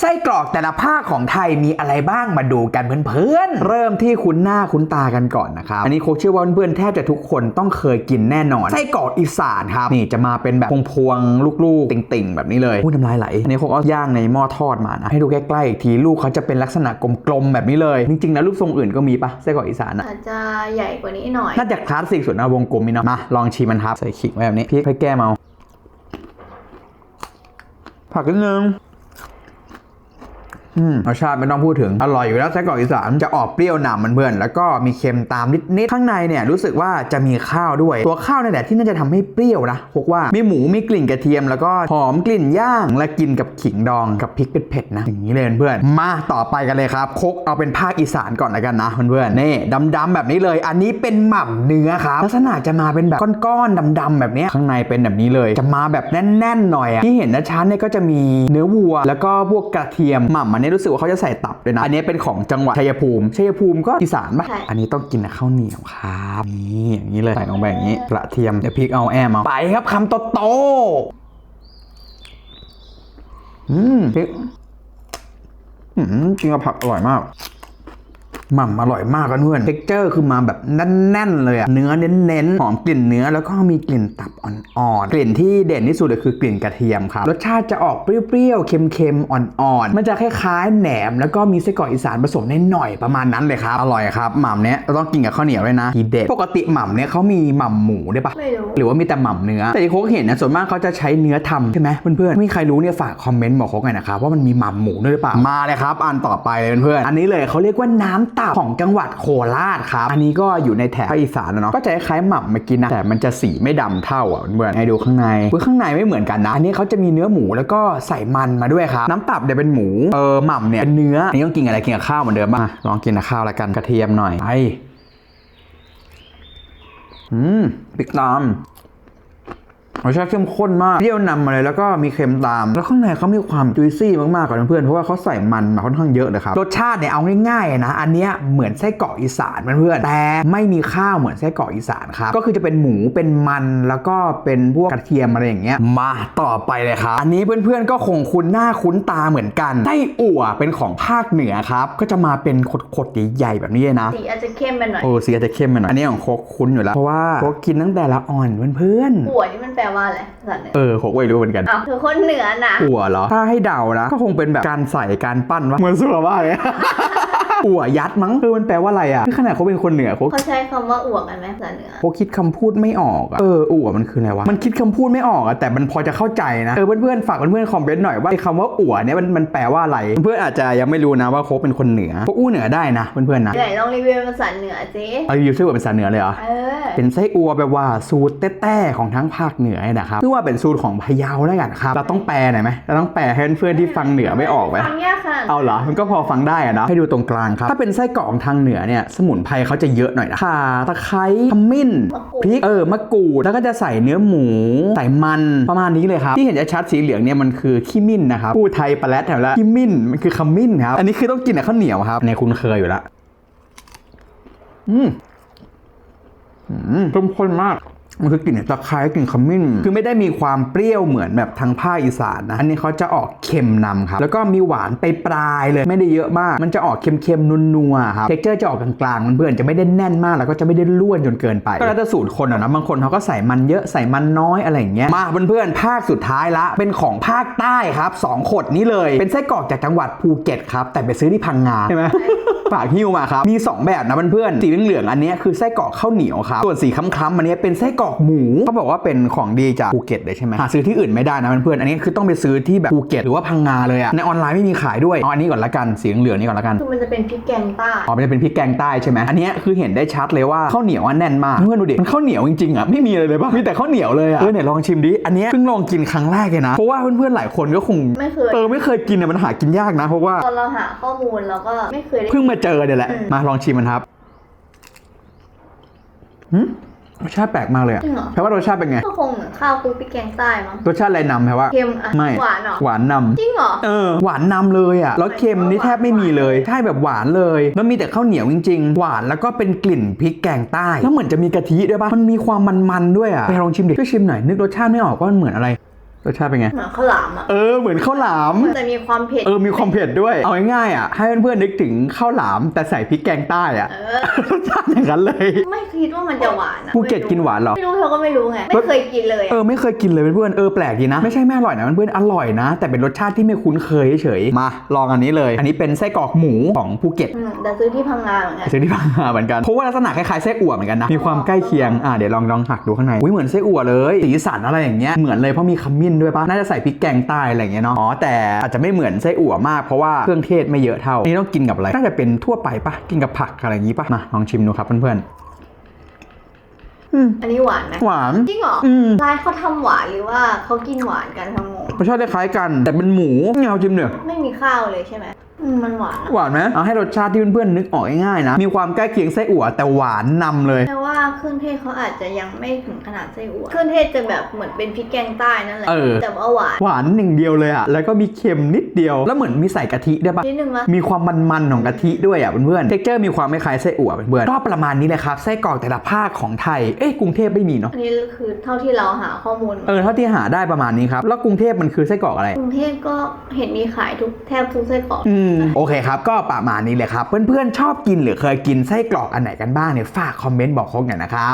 ไส้กรอกแต่ละภาคของไทยมีอะไรบ้างมาดูกันเพื่อนๆ เริ่มที่คุ้นหน้าคุ้นตากันก่อนนะครับ อันนี้โคกเชื่อว่าเพื่อนๆแทบจะทุกคนต้องเคยกินแน่นอน ไส้กรอกอีสานครับ นี่จะมาเป็นแบบพวงๆลูกๆ ติ่งๆ แบบนี้เลยพูดน้ำลายไหล อันนี้โคกเอาย่างในหม้อทอดมานะ ให้ดูใกล้ๆอีกทีลูกเขาจะเป็นลักษณะกลมๆแบบนี้เลย จริงๆนะรูปทรงอื่นก็มีปะไส้กรอกอีสานอะอาจจะใหญ่กว่านี้หน่อย น่าจะคลาสสิกสุดนะวงกลมนี่เนาะ มาลองชิมมันครับ ใส่ขิงไว้แบบนี้พริกให้แก้มเอาผักนิดนึงอืม รสชาติไม่ต้องพูดถึง อร่อยอยู่แล้วไส้กรอกอีสานจะออกเปรี้ยวนำมันเพื่อนแล้วก็มีเค็มตามนิดๆข้างในเนี่ยรู้สึกว่าจะมีข้าวด้วย ตัวข้าวนี่แหละที่น่าจะทำให้เปรี้ยวนะพกว่ามีหมูมีกลิ่นกระเทียม แล้วก็หอมกลิ่นย่างและกินกับขิงดองกับพริกเผ็ดๆนะอย่างนี้เลยเพื่อนๆมาต่อไปกันเลยครับคกเอาเป็นภาคอีสานก่อนล้วกันนะเพื่อนๆนี่ดำๆแบบนี้เลย อันนี้เป็นหม่ำเนื้อครับลักษณะจะมาเป็นแบบก้อนๆดำๆแบบนี้ข้างในเป็นแบบนี้เลย จะมาแบบแน่นๆหน่อยอะที่เห็นนะชั้นเนี่ยก็จะมีเนื้อวัว แล้วก็พวกกระเทียมหม่ำอันนี้รู้สึกว่าเขาจะใส่ตับด้วยนะ อันนี้เป็นของจังหวัดชัยภูมิ ชัยภูมิก็อีสานปะใช่อันนี้ต้องกินกับข้าวเหนียวครับนี่อย่างนี้เลยใส่ลงไปอย่างนี้กระเทียมเดี๋ยวพริกเอาแอมเอาไปครับคำโตๆอืมพริกอืมจริงกับผักอร่อยมาก หม่ำอร่อยมากกันเพื่อนเท็กเจอร์คือมาแบบแน่นๆเลยอะเนื้อเน้นๆหอมกลิ่นเนื้อแล้วก็มีกลิ่นตับอ่อนๆกลิ่นที่เด่นที่สุดเลยคือกลิ่นกระเทียมครับรสชาติจะออกเปรี้ยวๆเค็มๆอ่อนๆมันจะคล้ายๆแหนม แล้วก็มีไส้กรอกอีสานผสมนิดหน่อยประมาณนั้นเลยครับอร่อยครับหม่ำเนี้ยต้องกินกับข้าวเหนียวด้วยนะทีเด็ดปกติหม่ำเนี้ยเขามีหม่ำหมูด้วยปะไม่รู้หรือว่ามีแต่หม่ำเนื้อแต่ที่โค้กเห็นนะส่วนมากเขาจะใช้เนื้อทำใช่ไหมเพื่อนๆมีใครรู้เนี่ยฝากคอมเมนต์บอกโค้กหน่อยนะครับว่ามันมีหม่ำหมูด้วยหรือเปล่ามาเลยครับอันต่อไปเลยเพื่อนๆอันนี้เลยเขาเรียกว่าน้ำตับของจังหวัดโคราชครับ อันนี้ก็อยู่ในแถบภาคอีสานนะเนาะ ก็จะคล้ายๆหม่ำเมื่อกี้นะ แต่มันจะสีไม่ดำเท่าอะเพื่อนๆให้ดูข้างในคือข้างในไม่เหมือนกันนะ อันนี้เขาจะมีเนื้อหมูแล้วก็ใส่มันมาด้วยครับ น้ำตับเนี่ยเป็นหมู เออหม่ำเนี่ยเป็นเนื้อ อันนี้ต้องกินอะไรกินกับข้าวเหมือนเดิมป่ะลองกินกับข้าวล้วกัน กระเทียมหน่อยไปอืมพริกตาม รสชาติเข้มข้นมากเปรี้ยวนำมาเลยแล้วก็มีเค็มตาม แล้วข้างในเขามีความจุยซี่มากๆกว่าเพื่อนๆเพราะว่าเขาใส่มันมาค่อนข้างเยอะเลยครับรสชาติเนี่ยเอาง่ายๆนะอันเนี้ยเหมือนไส้กรอกอีสานเพื่อนๆแต่ไม่มีข้าวเหมือนไส้กรอกอีสานครับก็คือจะเป็นหมูเป็นมันแล้วก็เป็นพวกกระเทียมอะไรอย่างเงี้ยมาต่อไปเลยครับอันนี้เพื่อนๆก็คงคุ้นหน้าคุ้นตาเหมือนกันไส้อั่วเป็นของภาคเหนือครับก็จะมาเป็นขดๆใหญ่ๆแบบนี้เลยนะสีอาจจะเข้มไปหน่อยโอ้สีอาจจะเข้มไปหน่อยอันนี้ของโคกคุ้นอยู่แล้วเพราะว่าโคกกินตั้งแต่ละอ่อนเพื่อนหัวนี่มันแปลว่าอะไรภาษาเหนือๆเออโคกไม่รู้เหมือนกันอ้าวเธอคนเหนือน่ะอั่วเหรอ ถ้าให้เดานะ ก็คงเป็นแบบการใส่การปั้นวะเหมือนสุรว่าเลย อั่วยัดมั้งคือมันแปลว่าอะไรอะคือขนาดเขาเป็นคนเหนือโคกเขาใช้คำว่าอ่วกกันไหมภาษาเหนือโคกคิดคำพูดไม่ออกอะเอออั่วมันคืออะไรวะมันคิดคำพูดไม่ออกอะแต่มันพอจะเข้าใจนะเออเพื่อนๆฝากเพื่อนๆคอมเมนต์หน่อยว่าไอ้คำว่าอั่วเนี่ยมันมันแปลว่าอะไรเพื่อนๆอาจจะยังไม่รู้นะว่าโคกเป็นคนเหนือโคกอู้เหนือได้นะเพื่อนๆนะไหนลองรีวิวเป็นภาษาเหนือสิเอาอยู่ชื่อว่าเป็นภาษาเหนือเลยเหรอ เออ เป็นไส้อัวแบบว่าสูตรแต้ๆของทั้งภาคเหนือเนี่ยนะครับคือว่าเป็นสูตรของพะเยาแล้วกันครับ เราต้องแปลหน่อยไหมเราต้องแปลให้เพื่อนๆที่ฟังเหนือไม่ออกไหม ฟังยากค่ะ เอาเหรอ มันก็พอฟังได้อะนะให้ดูตรงกลางครับ ถ้าเป็นไส้กรอกทางเหนือเนี่ยสมุนไพรเขาจะเยอะหน่อยนะข่าตะไคร้ขมิ้นมะกรูดพริกเออมะกรูดแล้วก็จะใส่เนื้อหมูใส่มันประมาณนี้เลยครับที่เห็นจะชัดสีเหลืองเนี่ยมันคือขี้มิ้นนะครับพูดไทยปลาแรดแถวละขี้มิ้นมันคือขมิ้นครับอันนี้คือต้องกินกับข้าวเหนียวครับในคุณเคยอยู่แล้วอืมอืมเข้มข้นมาก มันคือกลิ่นตะไคร้กลิ่นขมิ้น คือไม่ได้มีความเปรี้ยวเหมือนแบบทางภาคอีสานนะอันนี้เขาจะออกเค็มนำครับ แล้วก็มีหวานไปปลายเลย ไม่ได้เยอะมาก มันจะออกเค็มๆนัวๆครับ เท็กเจอร์จะออกกลางๆมันเพื่อนจะไม่ได้แน่นมาก แล้วก็จะไม่ได้ล้วนจนเกินไป ก็แล้วแต่สูตรคนอะนะ บางคนเขาก็ใส่มันเยอะใส่มันน้อยอะไรอย่างเงี้ย มาเพื่อนๆภาคสุดท้ายละ เป็นของภาคใต้ครับสองขดนี้เลย เป็นไส้กรอกจากจังหวัดภูเก็ตครับ แต่ไปซื้อที่พังงาใช่ไหม ฝากหิ้วมาครับ มี 2 แบบนะเพื่อนๆสีเหลืองๆอันเนี้ยคือไส้กรอกข้าวเหนียวครับ ส่วนสีคล้ำๆอันเนี้ยเป็นไส้กรอกหมูเขาบอกว่าเป็นของดีจากภูเก็ตเลยใช่ไหมหาซื้อที่อื่นไม่ได้นะเพื่อนๆอันนี้คือต้องไปซื้อที่แบบภูเก็ตหรือว่าพังงาเลยอะในออนไลน์ไม่มีขายด้วยเอาอันนี้ก่อนละกันสีเหลืองๆนี่ก่อนละกันคือมันจะเป็นพริกแกงใต้อ๋อมันจะเป็นพริกแกงใต้ใช่ไหมอันเนี้ยคือเห็นได้ชัดเลยว่าข้าวเหนียวอันแน่นมากเพื่อนดูดิมันข้าวเหนียวจริงๆอะไม่มีอะไรเลยปะมีแต่ข้าวเหนียวเลยอะเออเนี่ยลองชิมดิอันเนี้ยเพิ่งลองกินครั้งแรกเลยนะเพราะว่าเพื่อนๆหลายคนก็คงไม่เคยเออไม่เคยกินอะมันหากินยากนะเพราะว่าตอนเราหาข้อมูลเราก็ไม่เคยได้เพิ่งมาเจอเนี่ยแหละอืมมาลองชิมมันครับหืมรสชาติแปลกมากเลยอะจริงเหรอ แปลว่ารสชาติเป็นไง ก็คงเหมือนข้าวคลุกพริกแกงใต้มั้งรสชาติอะไรนำแปลว่า เค็มอะไม่ หวานเหรอหวานนำ จริงเหรอ เออหวานนำเลยอะแล้วเค็มนี่แทบไม่มีเลยใช่แบบหวานเลยแล้วมีแต่ข้าวเหนียวจริงๆ หวานแล้วก็เป็นกลิ่นพริกแกงใต้ แล้วเหมือนจะมีกะทิด้วยปะมันมีความมันๆด้วยอะไปลองชิมดิช่วยชิมหน่อยนึกรสชาติไม่ออกว่ามันเหมือนอะไร รสชาติเป็นไงเหมือนข้าวหลามอะ เออเหมือนข้าวหลามมันจะมีความเผ็ด เออมีความเผ็ดด้วย เอาง่ายๆอะให้เพื่อนๆนึกถึงข้าวหลาม แต่ใส่พริกแกงใต้อะเออ รสชาติอย่างนั้นเลย ไม่คิดว่ามันจะหวานอะภูเก็ตกินหวานเหรอ ไม่รู้เธอก็ไม่รู้ไง ไม่เคยกินเลยเออะอไม่เคยกินเลยเพื่อนๆเออแปลกดีนะ ไม่ใช่ไม่อร่อยนะเพื่อนๆอร่อยนะ แต่เป็นรสชาติที่ไม่คุ้นเคยเฉยๆมา ลองอันนี้เลย อันนี้เป็นไส้กรอกหมูของภูเก็ตอืมแต่ซื้อที่พังงาเหมือนกัน ซื้อที่พังงาเหมือนกันเพราะว่าลักษณะคล้ายๆไส้อั่วเหมือนกันนะมีความใกล้เคียงอะเดี๋ยวลองลองหักดูข้างในอุ้ยเหมือนไส้อั่วเลยสีสันอะไรอย่างเงี้ยเหมือนเลยเพราะมีขมิ้นด้วยปะน่าจะใส่พริกแกงใต้อะไรอย่างเงี้ยเนาะอ๋อแต่อาจจะไม่เหมือนไส้อั่วมากเพราะว่าเครื่องเทศไม่เยอะเท่าอันนี้ต้องกินกับอะไรน่าจะเป็นทั่วไปปะกินกับผักอะไรอย่างงี้ปะมาลองชิมดูครับเพื่อนๆอืมอันนี้หวานไหมหวานจริงเหรออืมร้านเขาทำหวานหรือว่าเขากินหวานกันทั้งงงรสชาติคล้ายๆกันแต่เป็นหมูเงาจิ้มเนี่ยไม่มีข้าวเลยใช่ไหมอืมมันหวานอะหวานไหมเอาให้รสชาติที่เพื่อนๆนึกออกง่ายๆนะ มีความใกล้เคียงไส้อั่วแต่หวานนำเลย แต่ว่าเครื่องเทศเขาอาจจะยังไม่ถึงขนาดไส้อั่วเครื่องเทศจะแบบเหมือนเป็นพริกแกงใต้นั่นแหละเออ แต่ว่าหวานหวานหนึ่งเดียวเลยอะแล้วก็มีเค็มนิดเดียว แล้วเหมือนมีใส่กะทิด้วยปะ นิดนึงวะมีความมันๆของกะทิด้วยอะเพื่อนๆ เท็กเจอร์มีความคล้ายๆไส้อั่วเพื่อนๆ ก็ประมาณนี้เลยครับ ไส้กรอกแต่ละภาคของไทย เอ้ยกรุงเทพไม่มีเนาะ อันนี้คือเท่าที่เราหาข้อมูลมาเออเท่าที่หาได้ประมาณนี้ครับ แล้วกรุงเทพมันคือไส้กรอกอะไร กรุงเทพก็เห็นมีขายทุกแทบทุกไส้กรอกอืมโอเคครับ ก็ประมาณนี้เลยครับ เพื่อนๆ ชอบกินหรือเคยกินไส้กรอกอันไหนกันบ้างเนี่ยฝากคอมเมนต์บอกโค้งหน่อยนะครับ